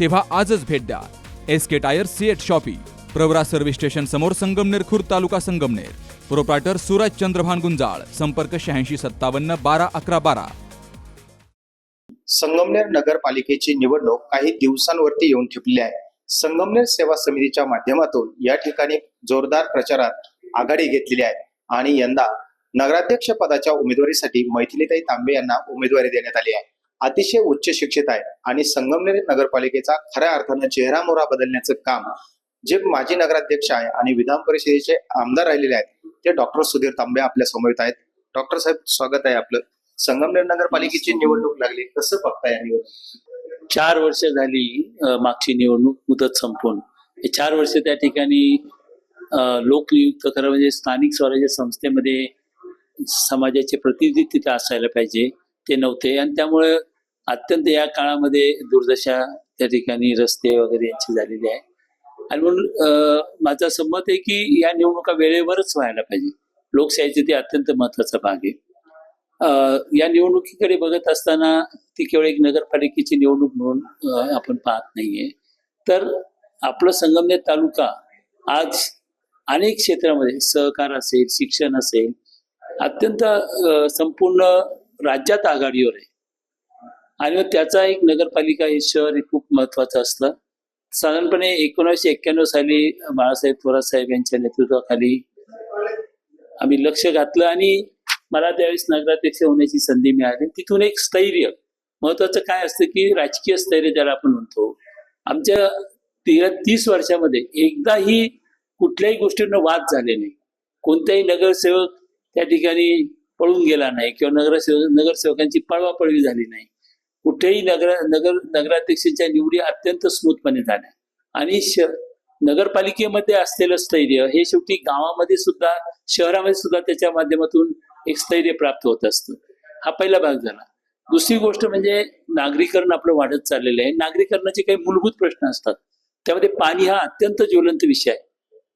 तेव्हा आजच भेट द्या. S K tyre CEAT shoppe. Pravara service station समोर संगमनेर खुर्द तालुका संगमनेर. प्रोप्रायटर सूरज चंद्रभान गुंजाळ संपर्क शहाऐंशी सत्तावन्न बारा अकरा बारा. संगमनेर नगरपालिकेची निवडणूक काही दिवसांवरती येऊन ठेपली आहे. संगमनेर सेवा समितीच्या माध्यमातून या ठिकाणी जोरदार प्रचारात आघाडी घेतलेली आहे. आणि यंदा नगराध्यक्ष पदाच्या उमेदवारीसाठी मैथिलीताई तांबे यांना उमेदवारी देण्यात आली आहे. अतिशय उच्च शिक्षित आहे. आणि संगमनेर नगरपालिकेचा खऱ्या अर्थानं चेहरा मोहरा बदलण्याचं काम जे माजी नगराध्यक्ष आहे आणि विधान परिषदेचे आमदार राहिलेले आहेत ते डॉक्टर सुधीर तांबे आपल्यासमोर आहेत. डॉक्टर साहेब स्वागत आहे आपलं. संगमनेर नगरपालिकेची निवडणूक लागली. कसं बघताय या निवडणूक चार वर्ष झाली मागची निवडणूक मुदत संपून. हे चार वर्ष त्या ठिकाणी लोकनियुक्त खरं म्हणजे स्थानिक स्वराज्य संस्थेमध्ये समाजाचे प्रतिनिधी तिथे असायला पाहिजे ते नव्हते. आणि त्यामुळे अत्यंत या काळामध्ये दुर्दशा त्या ठिकाणी रस्ते वगैरे यांची झालेली आहे. आणि म्हणून माझा माझं आहे की या निवडणुका वेळेवरच व्हायला पाहिजे. लोकशाहीचे ते अत्यंत महत्त्वाचा भाग आहे. या निवडणुकीकडे बघत असताना ती केवळ एक नगरपालिकेची निवडणूक म्हणून आपण पाहत नाहीये. तर आपलं संगमनेर तालुका आज अनेक क्षेत्रामध्ये सहकार असेल शिक्षण असेल अत्यंत संपूर्ण राज्यात आघाडीवर आहे. आणि त्याचा एक नगरपालिका हे शहर हे खूप महत्वाचं असतं साधारणपणे एकोणीसशे एक्क्याण्णव साली बाळासाहेब थोरात साहेब यांच्या नेतृत्वाखाली आम्ही लक्ष घातलं आणि मला त्यावेळेस नगराध्यक्ष होण्याची संधी मिळाली. तिथून एक स्थैर्य महत्वाचं काय असतं की राजकीय स्थैर्य ज्याला आपण म्हणतो. आमच्या तेरा तीस वर्षामध्ये एकदाही कुठल्याही गोष्टींना वाद झाले नाही. कोणताही नगरसेवक त्या ठिकाणी पळून गेला नाही किंवा नगरसेवक नगरसेवकांची पळवापळवी झाली नाही. कुठेही नगर नगर नगराध्यक्षांच्या निवडी अत्यंत स्मूथपणे झाल्या. आणि श नगरपालिकेमध्ये असलेलं स्थैर्य हे शेवटी गावामध्ये सुद्धा शहरामध्ये सुद्धा त्याच्या माध्यमातून एक स्थैर्य प्राप्त होत असतं. हा पहिला भाग झाला. दुसरी गोष्ट म्हणजे नागरीकरण आपलं वाढत चाललेलं आहे. नागरीकरणाचे काही मूलभूत प्रश्न असतात. त्यामध्ये पाणी हा अत्यंत ज्वलंत विषय आहे.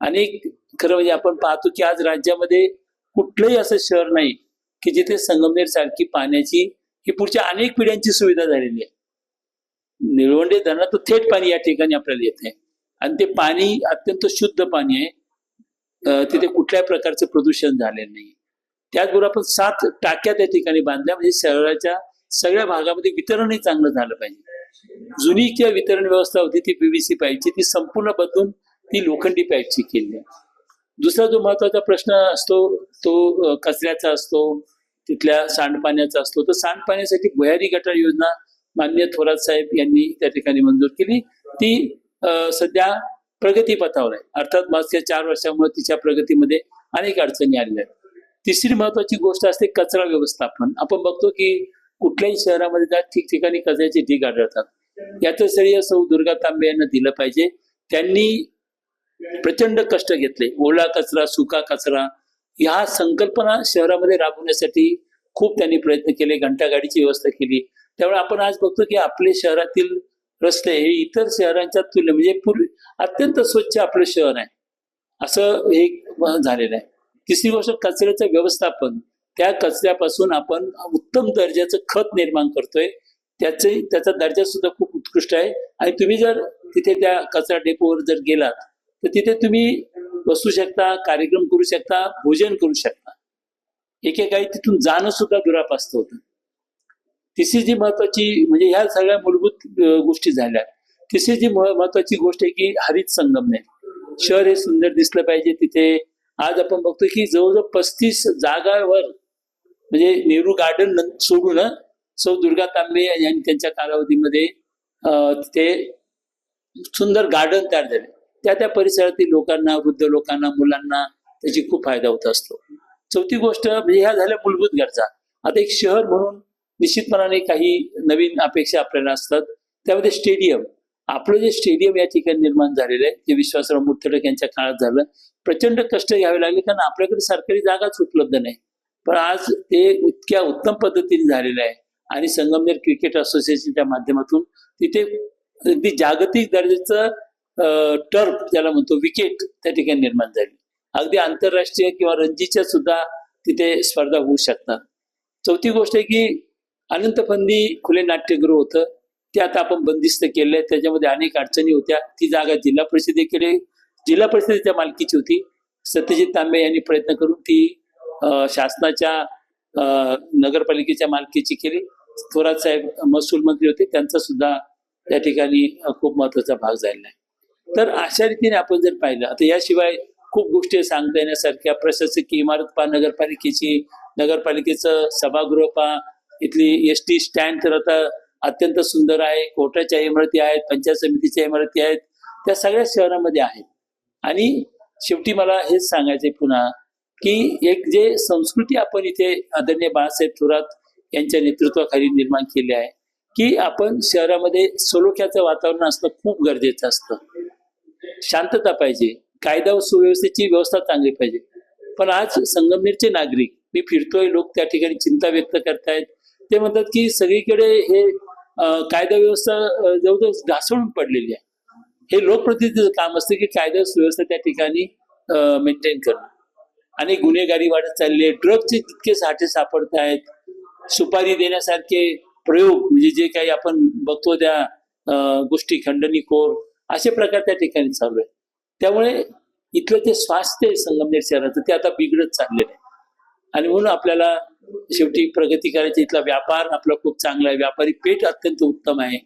आणि खरं म्हणजे आपण पाहतो की आज राज्यामध्ये कुठलंही असं शहर नाही की जिथे संगमनेर सारखी पाण्याची ही पुढच्या अनेक पिढ्यांची सुविधा झालेली आहे. निळवंडे धरणातून थेट पाणी या ठिकाणी आपल्याला येत आहे. आणि ते पाणी अत्यंत शुद्ध पाणी आहे. तिथे कुठल्याही प्रकारचं प्रदूषण झालेलं नाही. त्याचबरोबर आपण सात टाक्या त्या ठिकाणी बांधल्या. म्हणजे शहराच्या सगळ्या भागामध्ये वितरणही चांगलं झालं पाहिजे. जुनी किंवा वितरण व्यवस्था होती ती पीव्हीसी पाईपची ती संपूर्ण बदलून ती लोखंडी पाईपची केली आहे. दुसरा जो महत्त्वाचा प्रश्न असतो तो कचऱ्याचा असतो तिथल्या सांडपाण्याचा असतो तर सांडपाण्यासाठी भुयारी गटार योजना मान्य थोरात साहेब यांनी त्या ठिकाणी मंजूर केली. ती सध्या प्रगतीपथावर आहे. अर्थात मागच्या चार वर्षामुळे तिच्या प्रगतीमध्ये अनेक अडचणी आलेल्या आहेत. तिसरी महत्वाची गोष्ट असते कचरा व्यवस्थापन. आपण बघतो की कुठल्याही शहरामध्ये त्या ठिकठिकाणी कचऱ्याचे ढीग आढळतात. याचं श्रेय सौ दुर्गा तांबे यांना दिलं पाहिजे. त्यांनी प्रचंड कष्ट घेतले. ओला कचरा सुका कचरा ह्या संकल्पना शहरामध्ये राबवण्यासाठी खूप त्यांनी प्रयत्न केले घंटागाडीची व्यवस्था केली. त्यामुळे आपण आज बघतो की आपले शहरातील रस्ते हे इतर शहरांच्या तुलने म्हणजे पूर्वी अत्यंत स्वच्छ आपलं शहर आहे. असं हे झालेलं आहे. तिसरी गोष्ट कचऱ्याचं व्यवस्थापन. त्या कचऱ्यापासून आपण उत्तम दर्जाचं खत निर्माण करतोय. त्याचे त्याचा दर्जा सुद्धा खूप उत्कृष्ट आहे. आणि तुम्ही जर तिथे त्या कचरा डेपोवर जर गेलात तर तिथे तुम्ही बसू शकता कार्यक्रम करू शकता भोजन करू शकता. एकेकाळी तिथून जाणं सुद्धा दुरापास्त होतं. तिसरी जी महत्वाची म्हणजे ह्या सगळ्या मूलभूत गोष्टी झाल्या. तिसरी जी महत्वाची गोष्ट आहे की हरित संगमनेर शहर हे सुंदर दिसलं पाहिजे तिथे. आज आपण बघतो की जवळजवळ पस्तीस जागावर म्हणजे नेहरू गार्डन सोडून सौ दुर्गा तांबे यांनी त्यांच्या कालावधीमध्ये तिथे सुंदर गार्डन तयार झाले. त्या त्या परिसरातील लोकांना वृद्ध लोकांना मुलांना त्याची खूप फायदा होत असतो. चौथी गोष्ट म्हणजे ह्या झाल्या मूलभूत गरजा. आता एक शहर म्हणून निश्चितपणाने काही नवीन अपेक्षा आपल्याला असतात. त्यामध्ये स्टेडियम. आपलं जे स्टेडियम या ठिकाणी निर्माण झालेलं आहे ते विश्वासराव मुर्तडक यांच्या काळात झालं प्रचंड कष्ट घ्यावे लागले कारण आपल्याकडे सरकारी जागाच उपलब्ध नाही. पण आज ते इतक्या उत्तम पद्धतीने झालेलं आहे आणि संगमनेर क्रिकेट असोसिएशनच्या माध्यमातून तिथे अगदी जागतिक दर्जाचं टर्फ ज्याला म्हणतो विकेट त्या ठिकाणी निर्माण झाली. अगदी आंतरराष्ट्रीय किंवा रणजीच्या सुद्धा तिथे स्पर्धा होऊ शकतात. चौथी गोष्ट आहे की अनंतफंदी खुले नाट्यगृह होतं. ते आता आपण बंदिस्त केलंय. त्याच्यामध्ये अनेक अडचणी होत्या. ती जागा जिल्हा परिषदेकडे जिल्हा परिषदेच्या मालकीची होती. सत्यजित तांबे यांनी प्रयत्न करून ती शासनाच्या नगरपालिकेच्या मालकीची केली. थोरात साहेब महसूल मंत्री होते. त्यांचा सुद्धा त्या ठिकाणी खूप महत्त्वाचा भाग झालेला आहे. तर अशा रीतीने आपण जर पाहिलं आता याशिवाय खूप गोष्टी सांगता येण्यासारख्या प्रशासकीय इमारत पहा नगरपालिकेची नगरपालिकेचं सभागृह पहा इथली एस टी स्टँड तर आता अत्यंत सुंदर आहे कोर्टाच्या इमारती आहेत पंचायत समितीच्या इमारती आहेत त्या सगळ्या शहरामध्ये आहेत. आणि शेवटी मला हेच सांगायचंय पुन्हा की एक जे संस्कृती आपण इथे आदरणीय बाळासाहेब थोरात यांच्या नेतृत्वाखाली निर्माण केली आहे की आपण शहरामध्ये सलोख्याचं वातावरण असणं खूप गरजेचं असतं. शांतता पाहिजे. कायदा व सुव्यवस्थेची व्यवस्था चांगली पाहिजे. पण आज संगमनेरचे नागरिक मी फिरतोय लोक त्या ठिकाणी चिंता व्यक्त करतायत. ते म्हणतात की सगळीकडे हे कायदा व्यवस्था जवळजवळ ढासळून पडलेली आहे. हे लोकप्रतिनिधीचं काम असतं की कायदा सुव्यवस्था त्या ठिकाणी मेंटेन करणं. आणि गुन्हेगारी वाढत चालली आहे. ड्रगचे जितके साठे सापडत आहेत सुपारी देण्यासारखे प्रयोग म्हणजे जे काही आपण बघतो त्या गोष्टी गोष्टी खंडणीखोर असे प्रकार त्या ठिकाणी चालू आहे त्यामुळे इथलं ते स्वास्थ्य आहे संगमनेर शहराचं ते आता बिघडत चाललेलं आहे. आणि म्हणून आपल्याला शेवटी प्रगती करायची इथला व्यापार आपला खूप चांगला आहे. व्यापारी पेठ अत्यंत उत्तम आहे.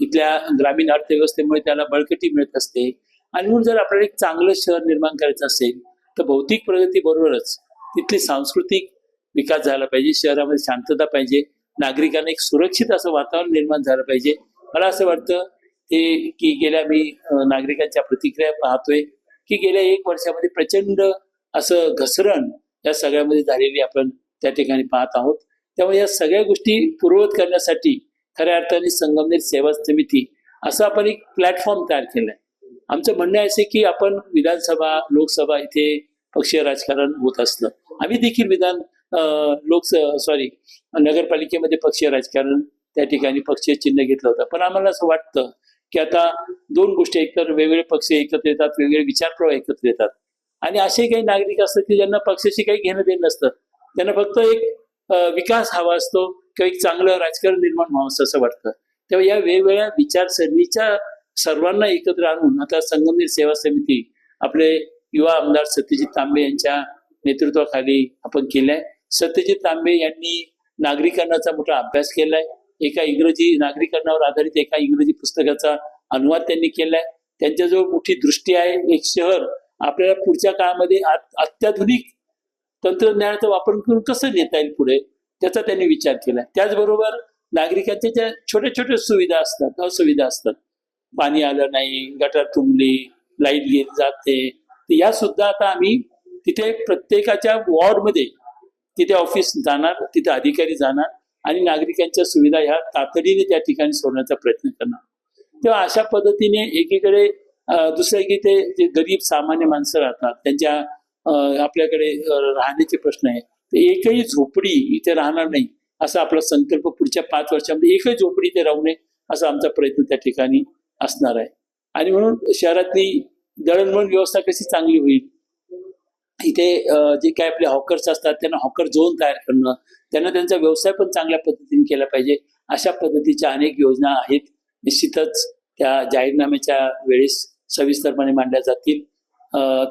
इथल्या ग्रामीण अर्थव्यवस्थेमुळे त्याला बळकटी मिळत असते. आणि म्हणून जर आपल्याला एक चांगलं शहर निर्माण करायचं असेल तर भौतिक प्रगती बरोबरच तिथली सांस्कृतिक विकास झाला पाहिजे शहरामध्ये शांतता पाहिजे नागरिकांना एक सुरक्षित असं वातावरण निर्माण झालं पाहिजे. मला असं वाटतं ते की गेल्या मी नागरिकांच्या प्रतिक्रिया पाहतोय की गेल्या एक वर्षामध्ये प्रचंड असं घसरण या सगळ्यामध्ये झालेली आपण त्या ठिकाणी पाहत आहोत. त्यामुळे या सगळ्या गोष्टी पूर्ववत करण्यासाठी खऱ्या अर्थाने संगमनेर सेवा समिती असं आपण एक प्लॅटफॉर्म तयार केलाय. आमचं म्हणणं असे की आपण विधानसभा लोकसभा इथे पक्षीय राजकारण होत असलं. आम्ही देखील विधान अं, लोक सॉरी नगरपालिकेमध्ये पक्षीय राजकारण त्या ठिकाणी पक्षीय चिन्ह घेतलं होतं. पण आम्हाला असं वाटतं की आता दोन गोष्टी एकतर वेगवेगळे पक्ष एकत्र येतात वेगवेगळे विचारप्रवाह एकत्र येतात. आणि असे काही नागरिक असतात की ज्यांना पक्षाशी काही घेणं देणं नसतं. त्यांना फक्त एक विकास हवा असतो किंवा एक चांगलं राजकारण निर्माण व्हावं असं असं वाटतं. तेव्हा या वेगवेगळ्या विचारसरणीच्या सर्वांना एकत्र आणून आता संगमनेर सेवा समिती आपले युवा आमदार सत्यजित तांबे यांच्या नेतृत्वाखाली आपण केलंय. सत्यजित तांबे यांनी नागरिकांनाचा मोठा अभ्यास केलाय. एका इंग्रजी नागरिकांवर आधारित एका इंग्रजी पुस्तकाचा अनुवाद त्यांनी केलाय. त्यांच्याजवळ मोठी दृष्टी आहे. एक शहर आपल्याला पुढच्या काळामध्ये अत्याधुनिक तंत्रज्ञानाचा वापर करून कसं नेता येईल पुढे? त्याचा त्यांनी विचार केला त्याचबरोबर नागरिकांच्या ज्या छोट्या छोट्या सुविधा असतात असुविधा असतात. पाणी आलं नाही गटार तुंबली लाइट गेली जाते. या सुद्धा आता आम्ही तिथे प्रत्येकाच्या वॉर्डमध्ये तिथे ऑफिस जाणार तिथे अधिकारी जाणार. आणि नागरिकांच्या सुविधा ह्या तातडीने त्या ठिकाणी सोडण्याचा प्रयत्न करणार तेव्हा अशा पद्धतीने एकीकडे दुसऱ्या दुसरं की ते जे गरीब सामान्य माणसं राहतात त्यांच्या आपल्याकडे राहण्याचे प्रश्न आहे तर एकही झोपडी इथे राहणार नाही असा आपला संकल्प पुढच्या पाच वर्षामध्ये एकही झोपडी इथे राहू नये असा आमचा प्रयत्न त्या ठिकाणी असणार आहे. आणि म्हणून शहरातली दळणवळण व्यवस्था कशी चांगली होईल इथे जे काय आपले हॉकर्स असतात त्यांना हॉकर झोन तयार करणं त्यांना त्यांचा व्यवसाय पण चांगल्या पद्धतीने केला पाहिजे. अशा पद्धतीच्या अनेक योजना आहेत. निश्चितच त्या जाहीरनाम्याच्या वेळेस सविस्तरपणे मांडल्या जातील.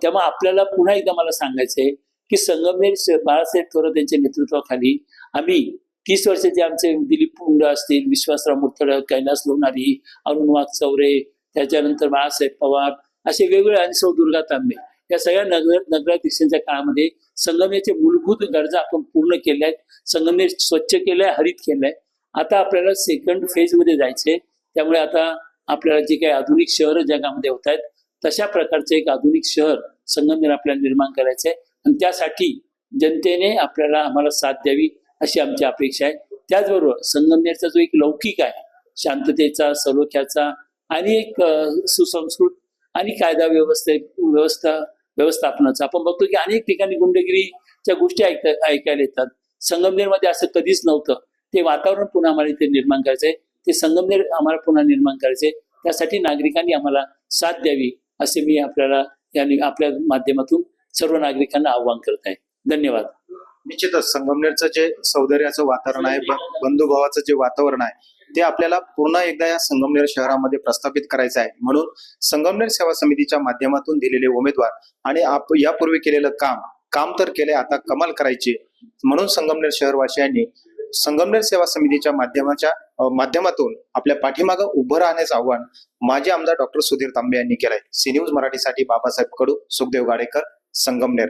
त्यामुळे आपल्याला पुन्हा एकदा मला सांगायचं आहे की संगमनेर बाळासाहेब थोरात यांच्या नेतृत्वाखाली आम्ही तीस वर्षाचे आमचे दिलीप पुंड असतील विश्वासराव मुरथडक कैलास लोणारी अरुण वाघ चौरे त्याच्यानंतर बाळासाहेब पवार असे वेगवेगळे आणि सौ दुर्गा तांबे या सगळ्या नगर नगराध्यक्षांच्या काळामध्ये संगमनेरचे मूलभूत गरजा आपण पूर्ण केल्या आहेत. संगमनेर स्वच्छ केलंय हरित केलंय. आता आपल्याला सेकंड फेजमध्ये जायचंय. त्यामुळे आता आपल्याला जे काही आधुनिक शहर जगामध्ये होत आहेत तशा प्रकारचं एक आधुनिक शहर संगमनेर आपल्याला निर्माण करायचंय. आणि त्यासाठी जनतेने आपल्याला आम्हाला साथ द्यावी अशी आमची अपेक्षा आहे. त्याचबरोबर संगमनेरचा जो एक लौकिक आहे शांततेचा सलोख्याचा आणि एक सुसंस्कृत आणि कायदा व्यवस्थे व्यवस्था व्यवस्थापनाचं. आपण बघतो की अनेक ठिकाणी गुंडगिरीच्या गोष्टी ऐकता ऐकायला येतात. संगमनेरमध्ये असं कधीच नव्हतं. ते वातावरण पुन्हा आम्हाला इथे निर्माण करायचंय. ते संगमनेर आम्हाला पुन्हा निर्माण करायचंय. त्यासाठी नागरिकांनी आम्हाला साथ द्यावी असे मी आपल्याला या आपल्या माध्यमातून सर्व नागरिकांना आव्हान करत आहे धन्यवाद. निश्चितच संगमनेरचं जे सौंदर्याचं वातावरण आहे बंधुभावाचं जे वातावरण आहे ते आपल्याला पूर्ण एकदा या संगमनेर शहरामध्ये प्रस्थापित करायचं आहे. म्हणून संगमनेर सेवा समितीच्या माध्यमातून दिलेले उमेदवार आणि आप यापूर्वी केलेलं काम काम तर केले आता कमाल करायची म्हणून संगमनेर शहरवासियांनी संगमनेर सेवा समितीच्या माध्यमाच्या माध्यमातून आपल्या पाठीमागं उभं राहण्याचं आव्हान माजी आमदार डॉक्टर सुधीर तांबे यांनी केलंय. सी न्यूज मराठीसाठी बाबासाहेब कडू सुखदेव गाडेकर संगमनेर.